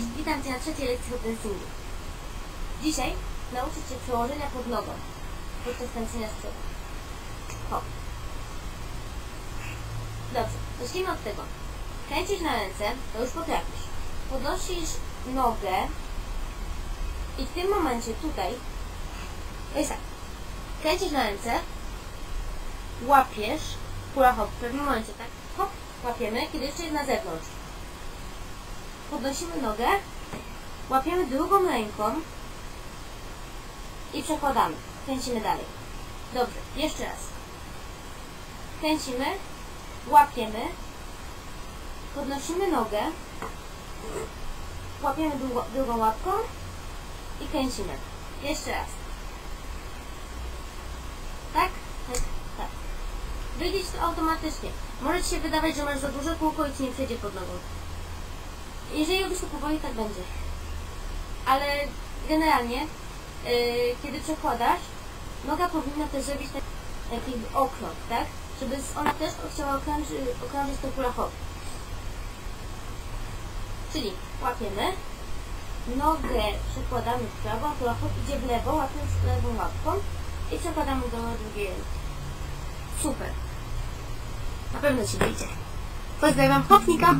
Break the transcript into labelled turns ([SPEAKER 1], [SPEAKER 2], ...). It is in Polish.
[SPEAKER 1] Witam Cię na trzeciej lekcji hoplensingu. Dzisiaj nauczę Cię przełożenia pod nogą podczas tańczenia z przodu. Hop. Dobrze, zacznijmy od tego. Kręcisz na ręce, to już potrafisz. Podnosisz nogę i w tym momencie tutaj, jest tak, kręcisz na ręce, łapiesz, hula hop, w pewnym momencie, tak, hop, łapiemy, kiedy jeszcze jest na zewnątrz. Podnosimy nogę, łapiemy drugą ręką i przekładamy. Kręcimy dalej. Dobrze, jeszcze raz. Kręcimy, łapiemy, podnosimy nogę, łapiemy drugą, łapką i kręcimy. Jeszcze raz. Tak? Tak, tak. Wyjdzie to automatycznie. Może ci się wydawać, że masz za duże kółko i ci nie przejdzie pod nogą. Jeżeli to powoli, tak będzie. Ale generalnie, yy, kiedy przekładasz, noga powinna też zrobić tak, taki okrąg, tak? Żeby ona też chciała okrążyć, okrążyć to hop. Czyli łapiemy, nogę przekładamy w prawo, a hop idzie w lewo, łapiąc lewą łapką i przekładamy do drugiej ręki. Super. Na pewno Ci wyjdzie. Pozdrawiam Hopnika.